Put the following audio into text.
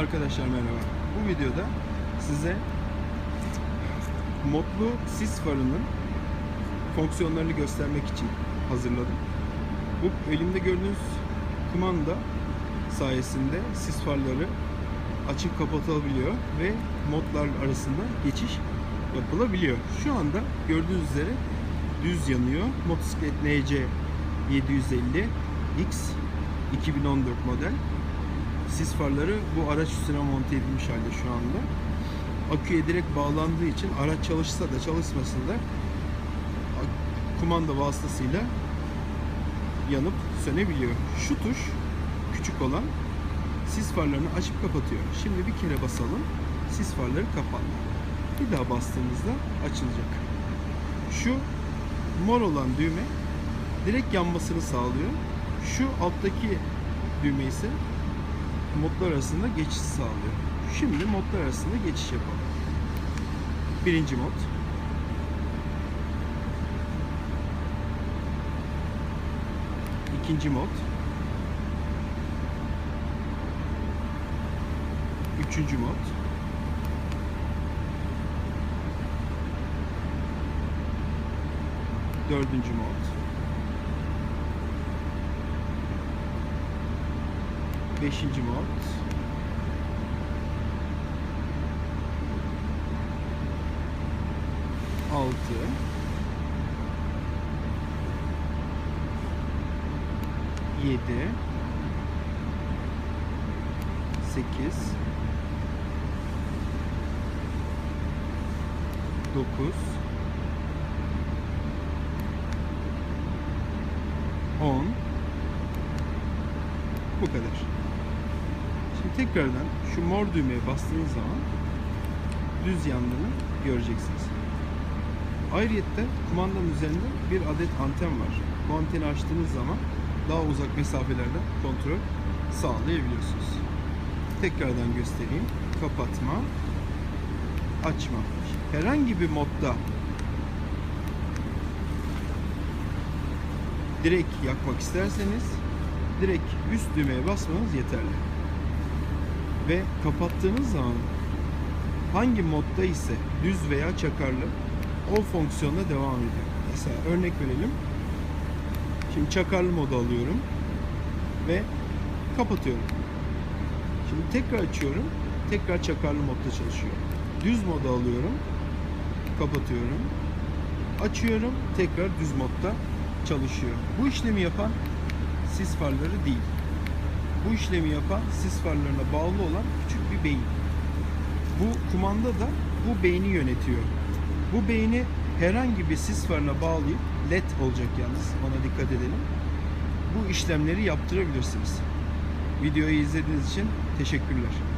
Arkadaşlar merhaba. Bu videoda size modlu sis farının fonksiyonlarını göstermek için hazırladım. Bu elimde gördüğünüz kumanda sayesinde sis farları açıp kapatılabiliyor ve modlar arasında geçiş yapılabiliyor. Şu anda gördüğünüz üzere düz yanıyor. Motosiklet NC 750 X 2014 model. Sis farları bu araç üstüne monte edilmiş halde şu anda. Aküye direkt bağlandığı için araç çalışsa da çalışmasa da kumanda vasıtasıyla yanıp sönebiliyor. Şu tuş küçük olan sis farlarını açıp kapatıyor. Şimdi bir kere basalım. Sis farları kapandı. Bir daha bastığımızda açılacak. Şu mor olan düğme direkt yanmasını sağlıyor. Şu alttaki düğme ise modlar arasında geçiş sağlıyor. Şimdi modlar arasında geçiş yapalım. Birinci mod. İkinci mod. Üçüncü mod. Dördüncü mod. Beşinci mod. Altı. Yedi. Sekiz. Dokuz. On. Bu kadar. Şimdi tekrardan şu mor düğmeye bastığınız zaman düz yandığını göreceksiniz. Ayrıca kumandanın üzerinde bir adet anten var. Bu anteni açtığınız zaman daha uzak mesafelerden kontrol sağlayabiliyorsunuz. Tekrardan göstereyim. Kapatma, açma. Herhangi bir modda direkt yakmak isterseniz direkt üst düğmeye basmanız yeterli. Ve kapattığınız zaman hangi modda ise düz veya çakarlı o fonksiyonla devam ediyor. Mesela örnek verelim. Şimdi çakarlı modu alıyorum ve kapatıyorum. Şimdi tekrar açıyorum. Tekrar çakarlı modda çalışıyor. Düz modu alıyorum. Kapatıyorum. Açıyorum. Tekrar düz modda çalışıyor. Bu işlemi yapan sis farları değil. Bu işlemi yapan sis farlarına bağlı olan küçük bir beyin. Bu kumanda da bu beyni yönetiyor. Bu beyni herhangi bir sis farına bağlayıp led olacak yalnız ona dikkat edelim. Bu işlemleri yaptırabilirsiniz. Videoyu izlediğiniz için teşekkürler.